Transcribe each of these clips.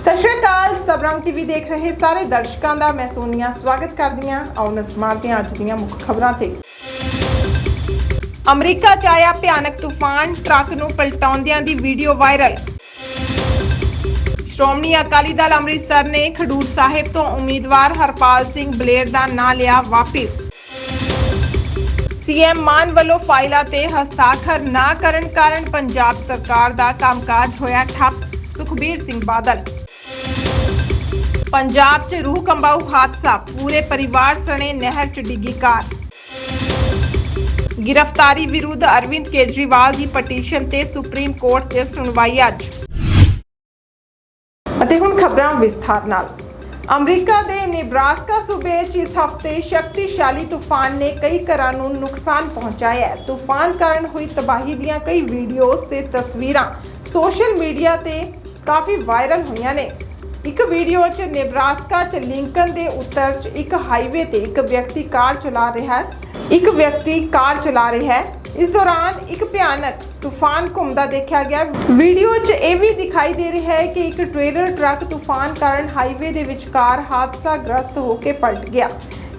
ਸਤਿ ਸ਼੍ਰੀ ਅਕਾਲ ਸਬਰੰਗ ਟੀਵੀ ਦੇਖ ਰਹੇ ਸਾਰੇ ਦਰਸ਼ਕਾਂ ਦਾ, ਮੈਂ ਸੋਨੀਆ, ਸਵਾਗਤ ਕਰਦੀ ਹਾਂ ਆਓ ਨਜ਼ਰ ਮਾਰਦੇ ਹਾਂ ਅੱਜ ਦੀਆਂ ਮੁੱਖ ਖਬਰਾਂ ਤੇ। ਅਮਰੀਕਾ 'ਚ ਆਇਆ ਭਿਆਨਕ ਤੂਫਾਨ, ਟਰੱਕ ਨੂੰ ਪਲਟਾਉਂਦਿਆਂ ਦੀ ਵੀਡੀਓ ਵਾਇਰਲ। ਸ਼੍ਰੋਮਣੀ ਅਕਾਲੀ ਦਲ ਅੰਮ੍ਰਿਤਸਰ ਨੇ ਖਡੂਰ ਸਾਹਿਬ ਤੋਂ ਉਮੀਦਵਾਰ ਹਰਪਾਲ ਸਿੰਘ ਬਲੇਰ ਦਾ ਨਾਂ ਲਿਆ ਵਾਪਿਸ। ਸੀਐਮ ਮਾਨ ਵੱਲੋਂ ਫਾਈਲਾਂ ਤੇ ਹਸਤਾਖਰ ਨਾ ਕਰਨ ਕਾਰਨ ਪੰਜਾਬ ਸਰਕਾਰ ਦਾ ਕੰਮਕਾਜ ਹੋਇਆ ਠੱਪ, ਸੁਖਬੀਰ ਸਿੰਘ ਬਾਦਲ। ਪੰਜਾਬ 'ਚ ਰੂਹ ਕੰਬਾਊ ਹਾਦਸਾ, ਪੂਰੇ ਪਰਿਵਾਰ ਸਣੇ ਨਹਿਰ 'ਚ ਡਿੱਗੀ ਕਾਰ। ਗ੍ਰਿਫਤਾਰੀ ਵਿਰੁੱਧ ਅਰਵਿੰਦ ਕੇਜਰੀਵਾਲ ਦੀ ਪਟੀਸ਼ਨ ਤੇ ਸੁਪਰੀਮ ਕੋਰਟ 'ਚ ਸੁਣਵਾਈ ਅੱਜ। ਅਤੇ ਹੁਣ ਖਬਰਾਂ ਵਿਸਥਾਰ ਨਾਲ। ਅਮਰੀਕਾ ਦੇ ਨੇਬਰਾਸਕਾ ਸੂਬੇ 'ਚ ਇਸ ਹਫ਼ਤੇ ਸ਼ਕਤੀਸ਼ਾਲੀ ਤੂਫਾਨ ਨੇ ਕਈ ਘਰਾਂ ਨੂੰ ਨੁਕਸਾਨ ਪਹੁੰਚਾਇਆ ਹੈ। ਤੂਫਾਨ ਕਾਰਨ ਹੋਈ ਤਬਾਹੀ ਦੀਆਂ ਕਈ ਵੀਡੀਓਜ਼ ਤੇ ਤਸਵੀਰਾਂ ਸੋਸ਼ਲ ਮੀਡੀਆ ਤੇ ਕਾਫੀ ਵਾਇਰਲ ਹੋਈਆਂ ਨੇ। ਇੱਕ ਵੀਡੀਓ 'ਚ ਨੇਬਰਾਸਕਾ 'ਚ ਲਿੰਕਨ ਦੇ ਉੱਤਰ 'ਚ ਇੱਕ ਹਾਈਵੇ ਤੇ ਇੱਕ ਵਿਅਕਤੀ ਕਾਰ ਚਲਾ ਰਿਹਾ ਹੈ। ਇੱਕ ਵਿਅਕਤੀ ਕਾਰ ਚਲਾ ਰਿਹਾ ਹੈ। ਇਸ ਦੌਰਾਨ ਇੱਕ ਭਿਆਨਕ ਤੂਫਾਨ ਘੁੰਮਦਾ ਦੇਖਿਆ ਗਿਆ। ਵੀਡੀਓ 'ਚ ਇਹ ਵੀ ਦਿਖਾਈ ਦੇ ਰਿਹਾ ਹੈ ਕਿ ਇੱਕ ਟ੍ਰੇਲਰ ਟਰੱਕ ਤੂਫਾਨ ਕਾਰਨ ਹਾਈਵੇ ਦੇ ਵਿਚਕਾਰ ਹਾਦਸਾ ਗ੍ਰਸਤ ਹੋ ਕੇ ਪਲਟ ਗਿਆ।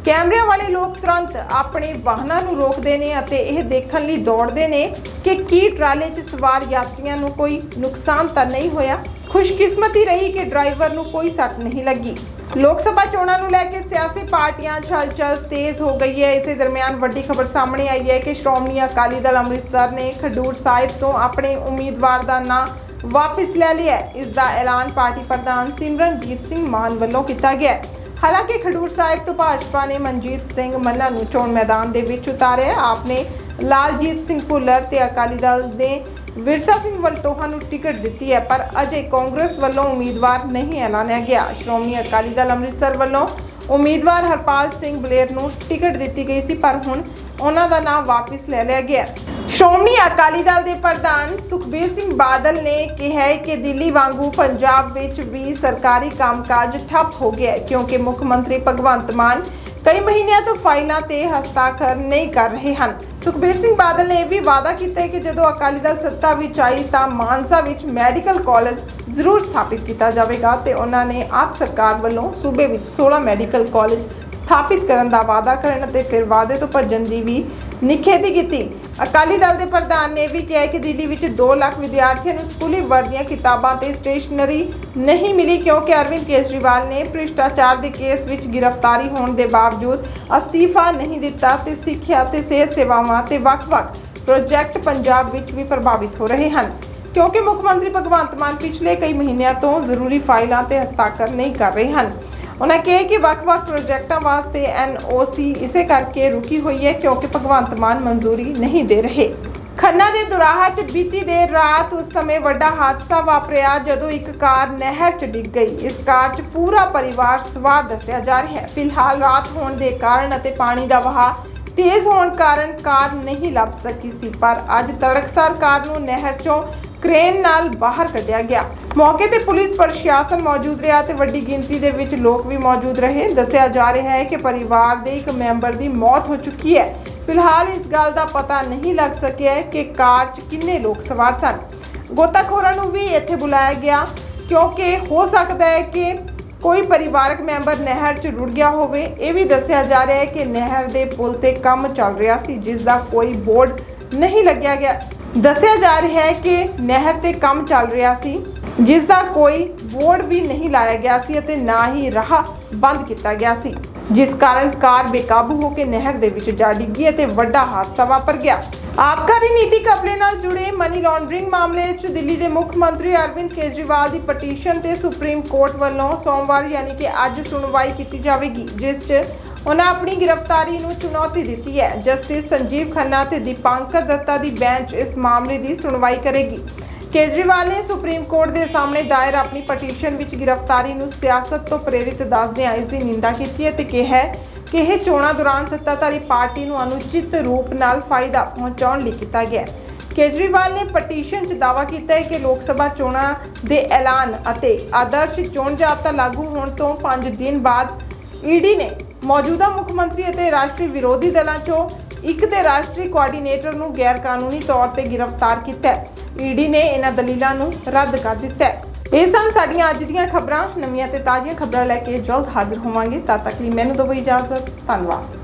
ਕੈਮਰਿਆਂ ਵਾਲੇ ਲੋਕ ਤੁਰੰਤ ਆਪਣੇ ਵਾਹਨਾਂ ਨੂੰ ਰੋਕਦੇ ਨੇ ਅਤੇ ਇਹ ਦੇਖਣ ਲਈ ਦੌੜਦੇ ਨੇ ਕਿ ਕੀ ਟਰਾਲੇ 'ਚ ਸਵਾਰ ਯਾਤਰੀਆਂ ਨੂੰ ਕੋਈ ਨੁਕਸਾਨ ਤਾਂ ਨਹੀਂ ਹੋਇਆ। ਖੁਸ਼ਕਿਸਮਤੀ ਰਹੀ ਕਿ ਡਰਾਈਵਰ ਨੂੰ ਕੋਈ ਸੱਟ ਨਹੀਂ ਲੱਗੀ। ਲੋਕ ਸਭਾ ਚੋਣਾਂ ਨੂੰ ਲੈ ਕੇ ਸਿਆਸੀ ਪਾਰਟੀਆਂ 'ਚ ਹਲਚਲ ਤੇਜ਼ ਹੋ ਗਈ ਹੈ। ਇਸੇ ਦਰਮਿਆਨ ਵੱਡੀ ਖਬਰ ਸਾਹਮਣੇ ਆਈ ਹੈ ਕਿ ਸ਼੍ਰੋਮਣੀ ਅਕਾਲੀ ਦਲ ਅੰਮ੍ਰਿਤਸਰ ਨੇ ਖਡੂਰ ਸਾਹਿਬ ਤੋਂ ਆਪਣੇ ਉਮੀਦਵਾਰ ਦਾ ਨਾਂ ਵਾਪਸ ਲੈ ਲਿਆ ਇਸ ਦਾ ਐਲਾਨ ਪਾਰਟੀ ਪ੍ਰਧਾਨ ਸਿਮਰਨਜੀਤ ਸਿੰਘ ਮਾਨ ਵੱਲੋਂ ਕੀਤਾ ਗਿਆ ਹਾਲਾਂਕਿ ਖਡੂਰ ਸਾਹਿਬ ਤੋਂ ਭਾਜਪਾ ਨੇ ਮਨਜੀਤ ਸਿੰਘ ਮੰਨਾ ਨੂੰ ਚੋਣ ਮੈਦਾਨ ਦੇ ਵਿੱਚ ਉਤਾਰਿਆ ਆਪ ਨੇ ਲਾਲਜੀਤ ਸਿੰਘ ਭੁੱਲਰ ਤੇ ਅਕਾਲੀ ਦਲ ਦੇ ਵਿਰਸਾ ਸਿੰਘ ਵਲਟੋਹਾ ਨੂੰ ਟਿਕਟ ਦਿੱਤੀ ਹੈ, ਪਰ ਅਜੇ ਕਾਂਗਰਸ ਵੱਲੋਂ ਉਮੀਦਵਾਰ ਨਹੀਂ ਐਲਾਨਿਆ ਗਿਆ। ਸ਼੍ਰੋਮਣੀ ਅਕਾਲੀ ਦਲ ਅੰਮ੍ਰਿਤਸਰ ਵੱਲੋਂ ਉਮੀਦਵਾਰ ਹਰਪਾਲ ਸਿੰਘ ਬਲੇਰ ਨੂੰ ਟਿਕਟ ਦਿੱਤੀ ਗਈ ਸੀ, ਪਰ ਹੁਣ ਉਹਨਾਂ ਦਾ ਨਾਮ ਵਾਪਸ ਲੈ ਲਿਆ ਗਿਆ। ਸ਼੍ਰੋਮਣੀ ਅਕਾਲੀ ਦਲ ਦੇ ਪ੍ਰਧਾਨ ਸੁਖਬੀਰ ਸਿੰਘ ਬਾਦਲ ਨੇ ਕਿਹਾ ਹੈ ਕਿ ਦਿੱਲੀ ਵਾਂਗੂ ਪੰਜਾਬ ਵਿੱਚ ਵੀ ਸਰਕਾਰੀ ਕੰਮਕਾਜ ਠੱਪ ਹੋ ਗਿਆ ਹੈ, ਕਿਉਂਕਿ ਮੁੱਖ ਮੰਤਰੀ ਭਗਵੰਤ ਮਾਨ ਕਈ ਮਹੀਨਿਆਂ ਤੋਂ ਫਾਈਲਾਂ ਤੇ ਹਸਤਾਖਰ ਨਹੀਂ ਕਰ ਰਹੇ ਹਨ। ਸੁਖਬੀਰ ਸਿੰਘ ਬਾਦਲ ਨੇ ਇਹ ਵੀ ਵਾਅਦਾ ਕੀਤਾ ਹੈ ਕਿ ਜਦੋਂ ਅਕਾਲੀ ਦਲ ਸੱਤਾ ਵਿੱਚ ਆਈ ਤਾਂ ਮਾਨਸਾ ਵਿੱਚ ਮੈਡੀਕਲ ਕਾਲਜ ਜ਼ਰੂਰ ਸਥਾਪਿਤ ਕੀਤਾ ਜਾਵੇਗਾ ਤੇ ਉਹਨਾਂ ਨੇ ਆਪ ਸਰਕਾਰ ਵੱਲੋਂ ਸੂਬੇ ਵਿੱਚ 16 ਮੈਡੀਕਲ ਕਾਲਜ ਸਥਾਪਿਤ ਕਰਨ ਦਾ ਵਾਅਦਾ ਕਰਨ ਅਤੇ ਫਿਰ ਵਾਅਦੇ ਤੋਂ ਭੱਜਣ ਦੀ ਵੀ ਨਿਖੇਧੀ ਕੀਤੀ। ਅਕਾਲੀ ਦਲ ਦੇ ਪ੍ਰਧਾਨ ਨੇ ਵੀ ਕਿਹਾ ਕਿ ਦਿੱਲੀ ਵਿੱਚ 2 ਲੱਖ ਵਿਦਿਆਰਥੀਆਂ ਨੂੰ ਸਕੂਲੀ ਵਰਦੀਆਂ ਕਿਤਾਬਾਂ ਤੇ ਸਟੇਸ਼ਨਰੀ ਨਹੀਂ ਮਿਲੀ ਕਿਉਂਕਿ ਅਰਵਿੰਦ ਕੇਜਰੀਵਾਲ ਨੇ ਭ੍ਰਿਸ਼ਟਾਚਾਰ ਦੇ ਕੇਸ ਵਿੱਚ ਗ੍ਰਿਫਤਾਰੀ ਹੋਣ ਦੇ ਬਾਵਜੂਦ ਅਸਤੀਫਾ ਨਹੀਂ ਦਿੱਤਾ ਤੇ ਸਿੱਖਿਆ ਤੇ ਸਿਹਤ ਸੇਵਾਵਾਂ ਤੇ ਵੱਖ-ਵੱਖ ਪ੍ਰੋਜੈਕਟ ਪੰਜਾਬ ਵਿੱਚ ਵੀ ਪ੍ਰਭਾਵਿਤ ਹੋ ਰਹੇ ਹਨ। ਕਿਉਂਕਿ ਮੁੱਖ ਮੰਤਰੀ ਭਗਵੰਤ ਮਾਨ ਪਿਛਲੇ ਕਈ ਮਹੀਨਿਆਂ ਤੋਂ ਜ਼ਰੂਰੀ ਫਾਈਲਾਂ ਤੇ ਹਸਤਾਖਰ ਨਹੀਂ ਕਰ ਰਹੇ ਹਨ। ਉਹਨਾਂ ਕਿਹਾ ਕਿ ਵੱਖ-ਵੱਖ ਪ੍ਰੋਜੈਕਟਾਂ ਵਾਸਤੇ ਐਨਓਸੀ ਇਸੇ ਕਰਕੇ ਰੁਕੀ ਹੋਈ ਹੈ ਕਿਉਂਕਿ ਭਗਵੰਤ ਮਾਨ ਮਨਜ਼ੂਰੀ ਨਹੀਂ ਦੇ ਰਹੇ। ਖੰਨਾ ਦੇ ਦੁਰਾਹਾ 'ਚ ਬੀਤੀ ਦੇ ਰਾਤ ਉਸ ਸਮੇਂ ਵੱਡਾ ਹਾਦਸਾ ਵਾਪਰਿਆ ਜਦੋਂ ਇੱਕ ਕਾਰ ਨਹਿਰ 'ਚ ਡਿੱਗ ਗਈ। ਇਸ ਕਾਰ 'ਚ ਪੂਰਾ ਪਰਿਵਾਰ ਸਵਾਰ ਦੱਸਿਆ ਜਾ ਰਿਹਾ ਹੈ। ਫਿਲਹਾਲ ਰਾਤ ਹੋਣ ਦੇ ਕਾਰਨ ਅਤੇ ਪਾਣੀ ਦਾ ਵਹਾਅ ਤੇਜ਼ ਹੋਣ ਕਾਰਨ ਕਾਰ ਨਹੀਂ ਲੱਭ ਸਕੀ ਸੀ, ਪਰ ਅੱਜ ਤੜਕਸਾਰ ਕਾਰ ਨੂੰ ਨਹਿਰ 'ਚੋਂ ਕ੍ਰੇਨ ਨਾਲ ਬਾਹਰ ਕੱਢਿਆ ਗਿਆ। ਮੌਕੇ ਤੇ ਪੁਲਿਸ ਪ੍ਰਸ਼ਾਸਨ ਮੌਜੂਦ ਰਿਹਾ ਤੇ ਵੱਡੀ ਗਿਣਤੀ ਦੇ ਵਿੱਚ ਲੋਕ ਵੀ ਮੌਜੂਦ ਰਹੇ। ਦੱਸਿਆ ਜਾ ਰਿਹਾ ਹੈ ਕਿ ਪਰਿਵਾਰ ਦੇ ਇੱਕ ਮੈਂਬਰ ਦੀ ਮੌਤ ਹੋ ਚੁੱਕੀ ਹੈ। ਫਿਲਹਾਲ ਇਸ ਗੱਲ ਦਾ ਪਤਾ ਨਹੀਂ ਲੱਗ ਸਕਿਆ ਹੈ ਕਿ ਕਾਰ 'ਚ ਕਿੰਨੇ ਲੋਕ ਸਵਾਰ ਸਨ। ਗੋਤਾਖੋਰਾਂ ਨੂੰ ਵੀ ਇੱਥੇ ਬੁਲਾਇਆ ਗਿਆ, ਕਿਉਂਕਿ ਹੋ ਸਕਦਾ ਹੈ ਕਿ ਕੋਈ ਪਰਿਵਾਰਕ ਮੈਂਬਰ ਨਹਿਰ 'ਚ ਰੁੜ ਗਿਆ ਹੋਵੇ। ਇਹ ਵੀ ਦੱਸਿਆ ਜਾ ਰਿਹਾ ਹੈ ਕਿ ਨਹਿਰ ਦੇ ਪੁਲ ਤੇ ਕੰਮ ਚੱਲ ਰਿਹਾ ਸੀ, ਜਿਸ ਦਾ ਕੋਈ ਬੋਰਡ ਨਹੀਂ ਲੱਗਿਆ ਗਿਆ। ਦੱਸਿਆ ਜਾ ਰਿਹਾ ਹੈ ਕਿ ਨਹਿਰ ਤੇ ਕੰਮ ਚੱਲ ਰਿਹਾ ਸੀ, ਜਿਸ ਦਾ ਕੋਈ ਬੋਰਡ ਵੀ ਨਹੀਂ ਲਾਇਆ ਗਿਆ ਸੀ ਅਤੇ ਨਾ ਹੀ ਰਾਹ ਬੰਦ ਕੀਤਾ ਗਿਆ ਸੀ, ਜਿਸ ਕਾਰਨ ਕਾਰ ਬੇਕਾਬੂ ਹੋ ਕੇ ਨਹਿਰ ਦੇ ਵਿੱਚ ਜਾ ਡਿੱਗੀ ਅਤੇ ਵੱਡਾ ਹਾਦਸਾ ਵਾਪਰ ਗਿਆ। ਆਬਕਾਰੀ ਨੀਤੀ ਘਪਲੇ ਨਾਲ ਜੁੜੇ ਮਨੀ ਲਾਂਡਰਿੰਗ ਮਾਮਲੇ 'ਚ ਦਿੱਲੀ ਦੇ ਮੁੱਖ ਮੰਤਰੀ ਅਰਵਿੰਦ ਕੇਜਰੀਵਾਲ ਦੀ ਪਟੀਸ਼ਨ ਤੇ ਸੁਪਰੀਮ ਕੋਰਟ ਵੱਲੋਂ ਸੋਮਵਾਰ ਯਾਨੀ ਕਿ ਅੱਜ ਸੁਣਵਾਈ ਕੀਤੀ ਜਾਵੇਗੀ, ਜਿਸ 'ਚ ਉਹਨਾਂ ਆਪਣੀ ਗ੍ਰਿਫਤਾਰੀ ਨੂੰ ਚੁਣੌਤੀ ਦਿੱਤੀ ਹੈ। ਜਸਟਿਸ ਸੰਜੀਵ ਖੰਨਾ ਤੇ ਦੀਪਾਂਕਰ ਦੱਤਾ ਦੀ ਬੈਂਚ ਇਸ ਮਾਮਲੇ ਦੀ ਸੁਣਵਾਈ ਕਰੇਗੀ। ਕੇਜਰੀਵਾਲ ਨੇ ਸੁਪਰੀਮ ਕੋਰਟ ਦੇ ਸਾਹਮਣੇ ਦਾਇਰ ਆਪਣੀ ਪਟੀਸ਼ਨ ਵਿੱਚ ਗ੍ਰਿਫਤਾਰੀ ਨੂੰ ਸਿਆਸਤ ਤੋਂ ਪ੍ਰੇਰਿਤ ਦੱਸਦਿਆਂ ਇਸ ਦੀ ਨਿੰਦਾ ਕੀਤੀ ਹੈ ਤੇ ਕਿਹਾ ਹੈ ਕਿ ਇਹ ਚੋਣਾਂ ਦੌਰਾਨ ਸੱਤਾਧਾਰੀ ਪਾਰਟੀ ਨੂੰ ਅਨੁਚਿਤ ਰੂਪ ਨਾਲ ਫਾਇਦਾ ਪਹੁੰਚਾਉਣ ਲਈ ਕੀਤਾ ਗਿਆ ਹੈ। ਕੇਜਰੀਵਾਲ ਨੇ ਪਟੀਸ਼ਨ 'ਚ ਦਾਅਵਾ ਕੀਤਾ ਹੈ ਕਿ ਲੋਕ ਸਭਾ ਚੋਣਾਂ ਦੇ ਐਲਾਨ ਅਤੇ ਆਦਰਸ਼ ਚੋਣ ਜਾਬਤਾ ਲਾਗੂ ਹੋਣ ਤੋਂ 5 ਦਿਨ ਬਾਅਦ ਈਡੀ ਨੇ ਮੌਜੂਦਾ ਮੁੱਖ ਮੰਤਰੀ ਅਤੇ ਰਾਸ਼ਟਰੀ ਵਿਰੋਧੀ ਦਲਾਂ 'ਚੋਂ ਇੱਕ ਦੇ ਰਾਸ਼ਟਰੀ ਕੋਆਰਡੀਨੇਟਰ ਨੂੰ ਗੈਰ ਕਾਨੂੰਨੀ ਤੌਰ ਤੇ ਗ੍ਰਿਫਤਾਰ ਕੀਤਾ ਹੈ। ਈਡੀ ਨੇ ਇਹਨਾਂ ਦਲੀਲਾਂ ਨੂੰ ਰੱਦ ਕਰ ਦਿੱਤਾ ਹੈ। ਇਹ ਸਨ ਸਾਡੀਆਂ ਅੱਜ ਦੀਆਂ ਖਬਰਾਂ। ਨਵੀਆਂ ਤੇ ਤਾਜ਼ੀਆਂ ਖਬਰਾਂ ਲੈ ਕੇ ਜਲਦ ਹਾਜ਼ਰ ਹੋਵਾਂਗੇ। ਤਦ ਤੱਕ ਲਈ ਮੈਨੂੰ ਦਿਓ ਇਜਾਜ਼ਤ। ਧੰਨਵਾਦ।